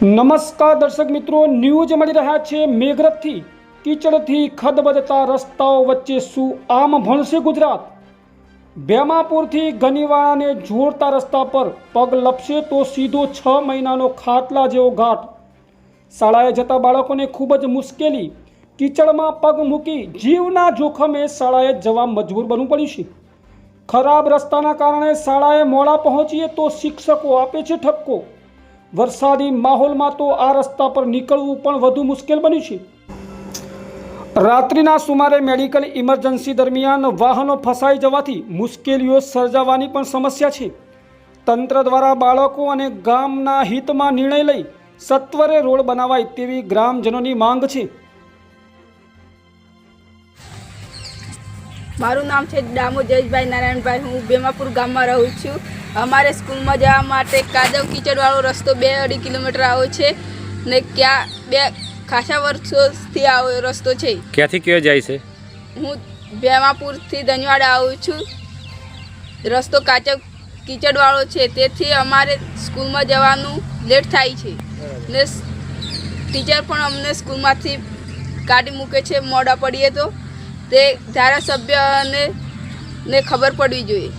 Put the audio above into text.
નમસ્કાર દર્શક મિત્રો ન્યૂઝ મળી રહ્યા છે મેઘરથથી કીચડથી ખદબદતા રસ્તાઓ વચ્ચે શું આમ ભણશે ગુજરાત? ભેમાપુરથી ગનીવાળાને જોડતા રસ્તા પર પગ લપશે તો સીધો છ મહિનાનો ખાટલા જેવો ઘાટ. શાળાએ જતા બાળકોને ખૂબ જ મુશ્કેલી. કીચડમાં પગ મૂકી જીવના જોખમે શાળાએ જવા મજબૂર બનવું પડ્યું છે. ખરાબ રસ્તાના કારણે શાળાએ મોડા પહોંચીએ તો શિક્ષકો આપે છે ઠપકો. વરસાદી માહોલમાં તો આ રસ્તા પર નીકળવું પણ વધુ મુશ્કેલ બન્યું છે. રાત્રિના સુમારે મેડિકલ ઇમરજન્સી દરમિયાન વાહનો ફસાઈ જવાથી મુશ્કેલીઓ સર્જાવાની પણ સમસ્યા છે. તંત્ર દ્વારા બાળકો અને ગામના હિતમાં નિર્ણય લઈ સત્વરે રોડ બનાવાય તેવી ગ્રામજનોની માંગ છે. મારું નામ છે દામો જયેશભાઈ નારાયણભાઈ. હું બેમાપુર ગામમાં રહું છું. અમારે સ્કૂલમાં જવા માટે કાદવ કીચડવાળો રસ્તો બે અઢી કિલોમીટર આવે છે ને ક્યાં બે ખાસા વર્ષોથી આવો રસ્તો છે. ક્યાંથી કયો જાય છે? હું બેમાપુરથી દંજવાડા આવું છું. રસ્તો કાચો કીચડવાળો છે તેથી અમારે સ્કૂલમાં જવાનું લેટ થાય છે. ને ટીચર પણ અમને સ્કૂલમાંથી કાઢી મૂકે છે મોડા પડીએ તો. તે ધારાસભ્યને ને ખબર પડવી જોઈએ.